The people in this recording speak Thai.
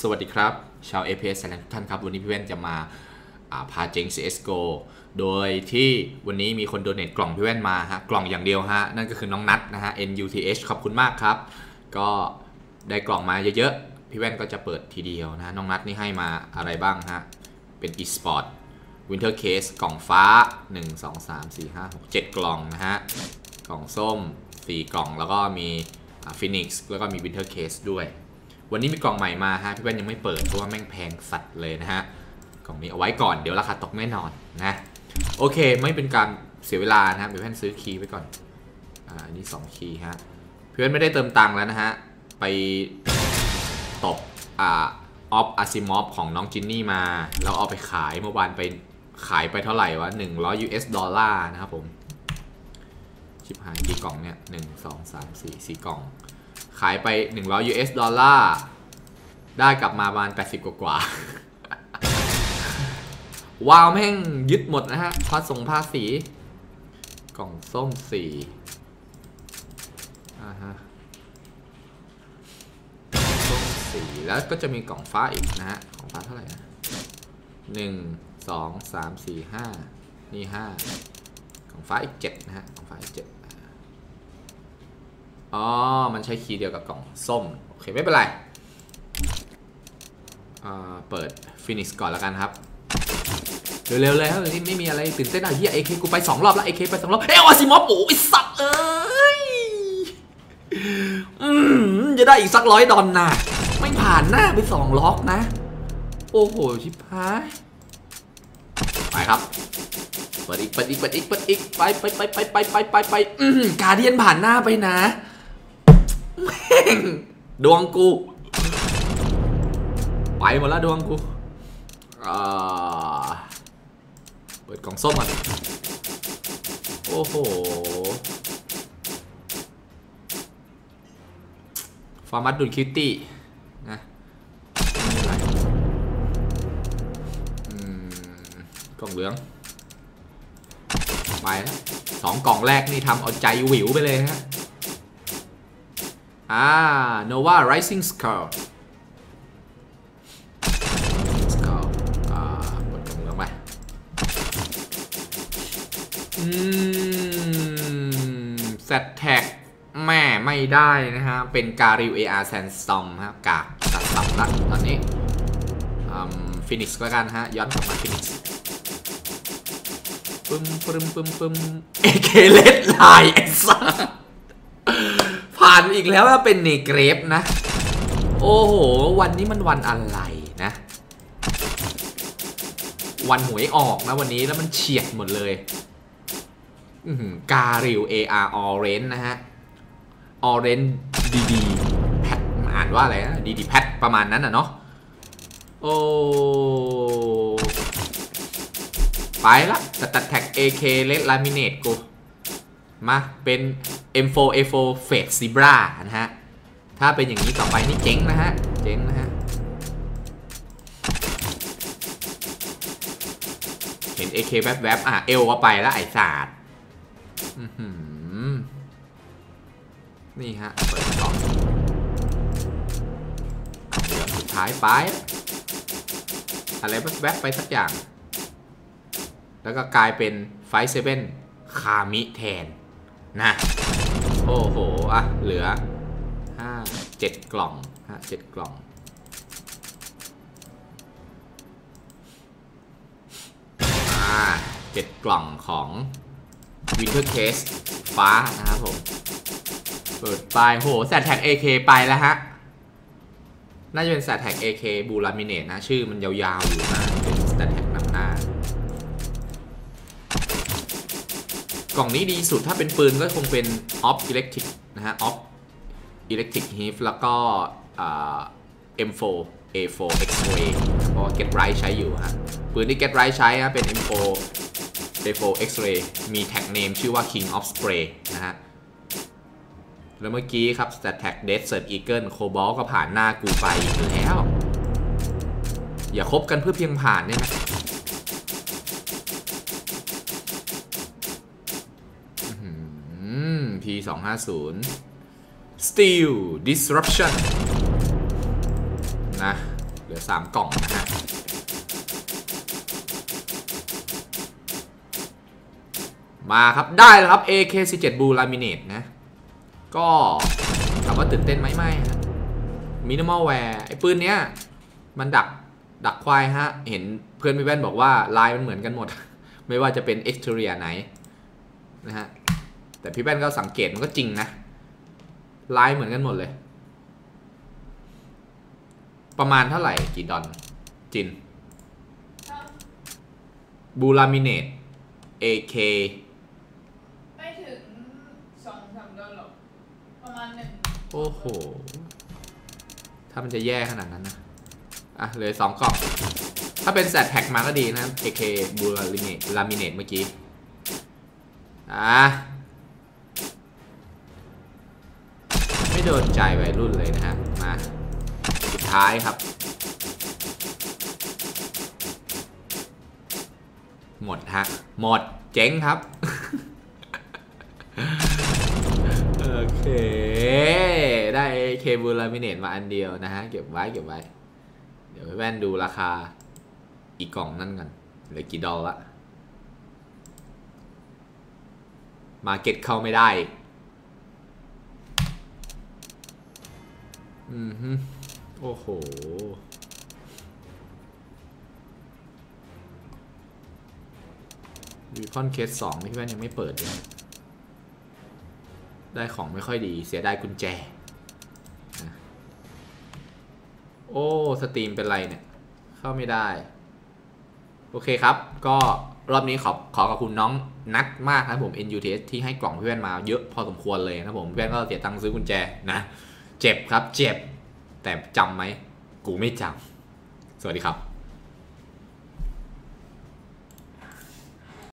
สวัสดีครับ ชาว APS ทุกท่านครับ วันนี้พี่เว่นจะมาพาเจง CSGO โดยที่วันนี้มีคนโดเนทกล่องพี่แว่นมาฮะ กล่องอย่างเดียวฮะ นั่นก็คือน้องนัทนะฮะ NUTH ขอบคุณมากครับ ก็ได้กล่องมาเยอะๆ พี่แว่นก็จะเปิดทีเดียวนะ น้องนัทนี่ให้มาอะไรบ้างฮะ เป็น eSport Winter Case กล่องฟ้า 1 2 3 4 5 6 7 กล่องนะฮะ กล่องส้ม 4 กล่องแล้วก็มี Phoenix แล้วก็มี Winter Case ด้วย วันนี้มีกล่องใหม่มาฮะพี่แว่นยังไม่เปิดเพราะว่าแม่งแพงสัตว์เลยนะฮะกล่องนี้เอาไว้ก่อนเดี๋ยวราคาตกแน่นอนนะโอเคไม่เป็นการเสียเวลานะครับพี่แว่นซื้อคีย์ไว้ก่อนอ่าอันนี้2คีย์ฮะพี่แว่นไม่ได้เติมตังค์แล้วนะฮะไปตบอ่าออฟอาซิมอฟของน้องจินนี่มาแล้วเอาไปขายเมื่อวานไปขายไปเท่าไหร่วะ100 US ดอลลาร์นะครับผมชิบหายกี่กล่องเนี่ย1 2 3 4 4กล่อง ขายไป 100 US ดอลลาร์ ได้กลับมาประมาณ 80 กว่ากว่าว้าวแม่งยึดหมดนะฮะภาส่งภาษี กล่องส้มสี่อ่าฮะส้มสี่แล้วก็จะมีกล่องฟ้าอีกนะฮะกล่องฟ้าเท่าไหร่นะหนึ่งสองสามสี่ห้านี่ห้ากล่องฟ้าอีกเจ็ดนะฮะ กล่องฟ้าอีกเจ็ด อ๋อ มันใช้คีย์เดียวกับกล่องส้ม โอเค ไม่เป็นไรอ่าเปิดฟินิชก่อนแล้วกันครับ เร็วๆเลยครับนี่ไม่มีอะไรตื่นเต้นอะเฮียเอเคกูไปสองรอบแล้วเอเคไปสองรอบ เอ้ยอาซิมอฟโอ้ยสัตว์เอ้ยอืมจะได้อีกสักร้อยดอลนะไม่ผ่านหน้าไปสองล็อกนะ โอ้โห ชิบหายไปครับเปิดอีกเปิดอีกเปิดอีกเปิดอีกไปไปไปไปไปไปไปไปการเดียนผ่านหน้าไปนะ ดวงกู ไปหมดแล้วดวงกูเปิดกล่องส้มก่อนโอ้โหฟาร์มัสดุลคิวตี้นะกล่องเหลือง ไปแล้วสองกล่องแรกนี่ทำเอาใจหวิวไปเลยฮะ อ่า Nova Rising Skull Skull อ่าเปิดกล่องเหลืองไปอืมแซดแท็กแม่ไม่ได้นะฮะ เป็นการิว AR แซนซอมฮะกากตัดสับละตอนนี้ฟินิกส์ก็กันฮะ ย้อนกลับมาฟินิกส์ปึ้มปึ้มปึ้มปึ้มเอเคเลสไลน์ไอ้สัสผ่านอีกแล้วว่าเป็นเนเกรฟนะ โอ้โห วันนี้มันวันอะไรนะ วันหวยออกนะวันนี้แล้วมันเฉียดหมดเลยการิว AR Orange นะฮะ Orange DD แพทอ่านว่าอะไรนะ DD แพทประมาณนั้นอะเนาะโอ้ไปละแต่ตัดแท็ก AK Red Laminate กู มาเป็น M4 A4 Fade Zebra นะฮะ ถ้าเป็นอย่างนี้ต่อไปนี่เจ๊งนะฮะ เจ๊งนะฮะ เห็น AK แวบๆอะ เอวก็ไปแล้วไอ้ศาสตร์นี่ฮะ เปิดกล่องเหลือสุดท้ายไป อะไรแวบๆไปสักอย่าง แล้วก็กลายเป็นไฟเซเว่นคามิแทน นะ โอ้โห อะ เหลือ5 7กล่องฮะ7กล่อง อ่าเจ็ดกล่องของ Winter Case ฟ้านะครับผม เปิดไปโหแซดแท็ก AK ไปแล้วฮะ น่าจะเป็นแซดแท็ก AK บูลามิเนตนะ ชื่อมันยาวๆอยู่นะเป็นแซดแท็กนำหน้า กล่องนี้ดีสุดถ้าเป็นปืนก็คงเป็น Off Electric นะฮะ Off Electric Heat แล้วก็ M4 A4 X-Ray เพราะ Get Right ใช้อยู่ฮะ ปืนที่ Get Right ใช้ฮะเป็น M4 A4 X-Ray มีแท็กเนมชื่อว่า King of Spray นะฮะ แล้วเมื่อกี้ครับ Stat Tag Dead Cert Eagle Cobalt ก็ผ่านหน้ากูไปอีกแล้ว อย่าคบกันเพื่อเพียงผ่านได้ไหม MP 250 Steel Disruption นะ เหลือ 3 กล่องนะฮะมาครับได้แล้วครับ AK17 Blue Laminate นะ ก็ถามว่าตื่นเต้นไหมไม่ฮะ Minimal Wear ไอ้ปืนเนี้ย มันดักดักควายฮะ เห็นเพื่อนพี่แว่นบอกว่าลายมันเหมือนกันหมด ไม่ว่าจะเป็น exterior ไหนนะฮะ แต่พี่แว่นก็สังเกตมันก็จริงนะลายเหมือนกันหมดเลย ประมาณเท่าไหร่กี่ดอนจินบูลามิเนต AK ไม่ถึงสองสามเดือนหรอก ประมาณหนึ่งโอ้โห ถ้ามันจะแย่ขนาดนั้นนะ อะเหลยสองกล่อง ถ้าเป็นแซดแพ็กมาก็ดีนะ AK บูลามิเนตลามิเนตเมื่อกี้ อะ โดนใจวัยรุ่นเลยนะฮะมาสุดท้ายครับ หมดฮะหมดเจ๊งครับ โอเค ได้เคบูลามิเนตมาอันเดียวนะฮะ เก็บไว้เก็บไว้ เดี๋ยวแว่นดูราคาอีกกล่องนั่นกันเหลือกี่ดอลละมาเก็ตเข้าไม่ได้ อืมฮึโอ้โห วีคอนเคสสองนี่พี่แว่นยังไม่เปิดเลยได้ของไม่ค่อยดีเสียดายกุญแจนะโอ้ สตรีมเป็นไรเนี่ย เข้าไม่ได้ โอเคครับ ก็รอบนี้ขอขอขอบคุณน้องนัทมากนะผม NUTS ที่ให้กล่องพี่แว่นมาเยอะพอสมควรเลยนะผมพี่แว่นก็เสียตังค์ซื้อกุญแจนะ เจ็บครับเจ็บ แต่จำไหม กูไม่จำสวัสดีครับ